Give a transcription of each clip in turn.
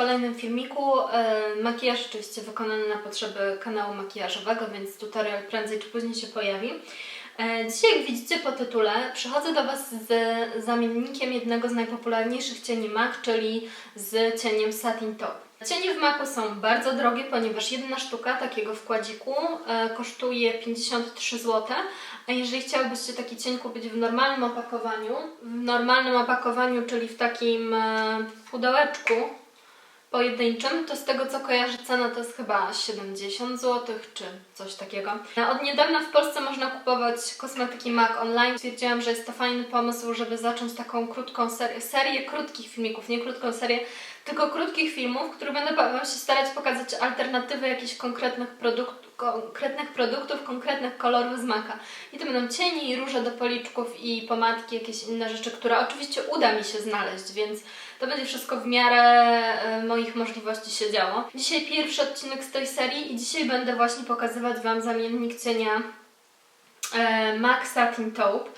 kolejnym filmiku. E, Makijaż oczywiście wykonany na potrzeby kanału makijażowego, więc tutorial prędzej czy później się pojawi. E, Dzisiaj, jak widzicie po tytule, przychodzę do Was z zamiennikiem jednego z najpopularniejszych cieni MAC, czyli z cieniem Satin Top. Cienie w MACu są bardzo drogie, ponieważ jedna sztuka takiego wkładziku e, kosztuje 53 zł, a jeżeli chciałbyście taki cień kupić w normalnym opakowaniu, w normalnym opakowaniu, czyli w takim pudełeczku pojedynczym, to z tego co kojarzę cena to jest chyba 70 zł czy coś takiego. Od niedawna w Polsce można kupować kosmetyki MAC online. Stwierdziłam, że jest to fajny pomysł, żeby zacząć taką krótką serię, serię krótkich filmików, nie krótką serię, tylko krótkich filmów, które będę Wam się starać pokazać alternatywy jakichś konkretnych, produkt, konkretnych produktów, konkretnych kolorów z maka. I to będą cienie i róże do policzków i pomadki, jakieś inne rzeczy, które oczywiście uda mi się znaleźć, więc to będzie wszystko w miarę e, moich możliwości się działo. Dzisiaj pierwszy odcinek z tej serii i dzisiaj będę właśnie pokazywać Wam zamiennik cienia e, MAC Satin Taupe.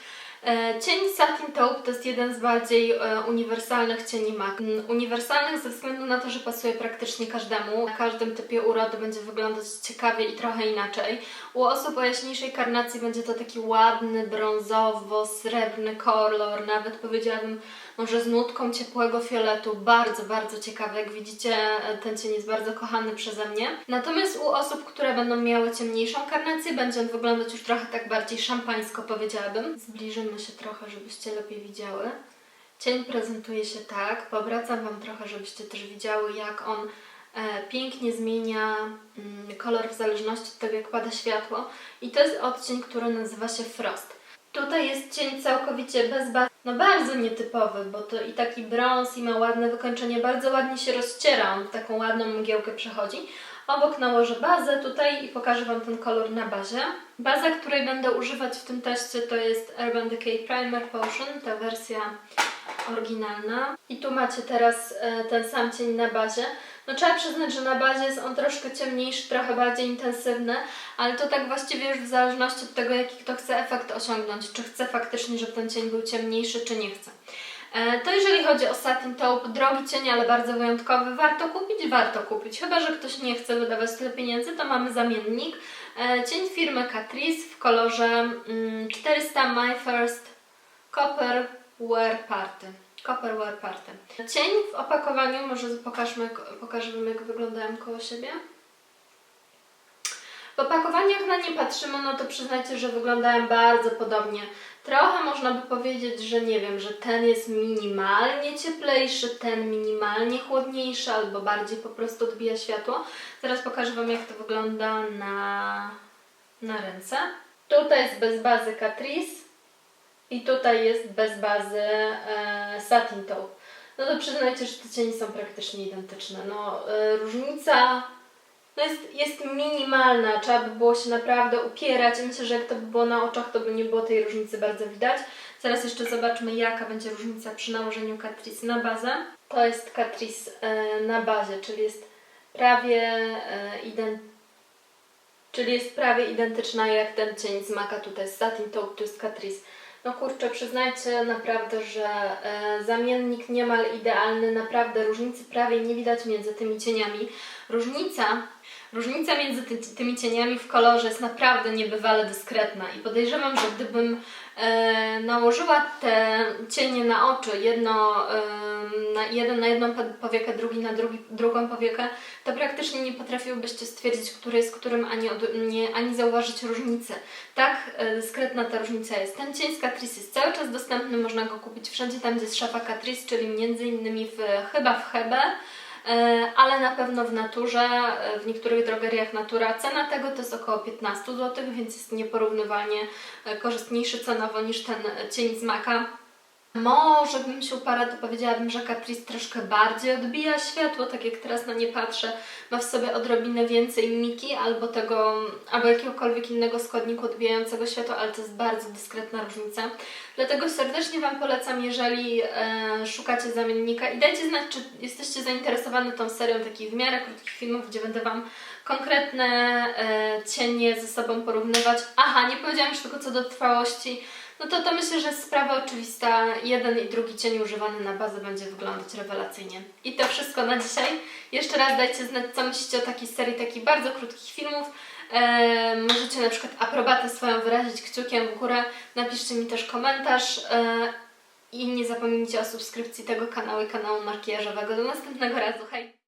E, Cień Satin Taupe to jest jeden z bardziej e, uniwersalnych cieni MAC. Mm, Uniwersalnych ze względu na to, że pasuje praktycznie każdemu. Na każdym typie urody będzie wyglądać ciekawie i trochę inaczej. U osób o jaśniejszej karnacji będzie to taki ładny, brązowo-srebrny kolor, nawet powiedziałabym może z nutką ciepłego fioletu. Bardzo, bardzo ciekawy. Jak widzicie, e, ten cień jest bardzo kochany przeze mnie. Natomiast u osób, które będą miały ciemniejszą karnację, będzie on wyglądać już trochę tak bardziej szampańsko, powiedziałabym. Zbliżymy się trochę, żebyście lepiej widziały. Cień prezentuje się tak. Powracam Wam trochę, żebyście też widziały, jak on e, pięknie zmienia mm, kolor w zależności od tego, jak pada światło. I to jest odcień, który nazywa się Frost. Tutaj jest cień całkowicie bez bazy. No bardzo nietypowy, bo to i taki brąz i ma ładne wykończenie, bardzo ładnie się rozciera, on w taką ładną mgiełkę przechodzi. Obok nałożę bazę tutaj i pokażę Wam ten kolor na bazie. Baza, której będę używać w tym teście to jest Urban Decay Primer Potion, ta wersja oryginalna. I tu macie teraz e, ten sam cień na bazie. No trzeba przyznać, że na bazie jest on troszkę ciemniejszy, trochę bardziej intensywny, ale to tak właściwie już w zależności od tego, jaki kto chce efekt osiągnąć. Czy chce faktycznie, żeby ten cień był ciemniejszy, czy nie chce. E, To jeżeli chodzi o Satin Taupe, drogi cień, ale bardzo wyjątkowy, warto kupić? Warto kupić. Chyba, że ktoś nie chce wydawać tyle pieniędzy, to mamy zamiennik. E, Cień firmy Catrice w kolorze mm, 400 My First Copper Wear Party. Copper Wear Party. Cień w opakowaniu, może pokażmy, pokażę Wam jak wyglądają koło siebie. W opakowaniu jak na nie patrzymy, no to przyznajcie, że wyglądają bardzo podobnie. Trochę można by powiedzieć, że nie wiem, że ten jest minimalnie cieplejszy, ten minimalnie chłodniejszy, albo bardziej po prostu odbija światło. Zaraz pokażę Wam, jak to wygląda na, na ręce. Tutaj jest bez bazy Catrice i tutaj jest bez bazy e, Satin Taupe. No to przyznajcie, że te cienie są praktycznie identyczne. No, e, różnica no jest, jest minimalna, trzeba by było się naprawdę upierać. Myślę, że jak to by było na oczach, to by nie było tej różnicy bardzo widać. Zaraz jeszcze zobaczmy, jaka będzie różnica przy nałożeniu Catrice na bazę. To jest Catrice e, na bazie, czyli jest prawie e, identyczna. Czyli jest prawie identyczna jak ten cień z Maka tutaj z Satin Taupe, to jest Catrice. No kurczę, przyznajcie naprawdę, że e, zamiennik niemal idealny, naprawdę różnicy prawie nie widać między tymi cieniami. Różnica, różnica między ty, tymi cieniami w kolorze jest naprawdę niebywale dyskretna i podejrzewam, że gdybym nałożyła te cienie na oczy, jedno, e, na, jeden na jedną powiekę, drugi na drugi, drugą powiekę, to praktycznie nie potrafiłybyście stwierdzić, który jest którym, ani, od, nie, ani zauważyć różnicy. Tak e, dyskretna ta różnica jest. Ten cień z Catrice jest cały czas dostępny, można go kupić wszędzie tam, gdzie jest szafa Catrice, czyli między innymi w, chyba w Hebe, e, ale na pewno w naturze, e, w niektórych drogeriach natura. Cena tego to jest około 15 zł, więc jest nieporównywalnie e, korzystniejszy cenowo niż ten cień z Maka. Może bym się uparła, to powiedziałabym, że Catrice troszkę bardziej odbija światło, tak jak teraz na nie patrzę. Ma w sobie odrobinę więcej miki albo tego, albo jakiegokolwiek innego składniku odbijającego światło, ale to jest bardzo dyskretna różnica. Dlatego serdecznie Wam polecam, jeżeli e, szukacie zamiennika i dajcie znać, czy jesteście zainteresowani tą serią takich w miarę krótkich filmów, gdzie będę Wam konkretne e, cienie ze sobą porównywać. Aha, nie powiedziałam już tylko co do trwałości. No to, to myślę, że sprawa oczywista. Jeden i drugi cień używany na bazę będzie wyglądać rewelacyjnie. I to wszystko na dzisiaj. Jeszcze raz dajcie znać, co myślicie o takiej serii takich bardzo krótkich filmów. E, możecie na przykład aprobatę swoją wyrazić kciukiem w górę. Napiszcie mi też komentarz. E, I nie zapomnijcie o subskrypcji tego kanału i kanału makijażowego. Do następnego razu. Hej!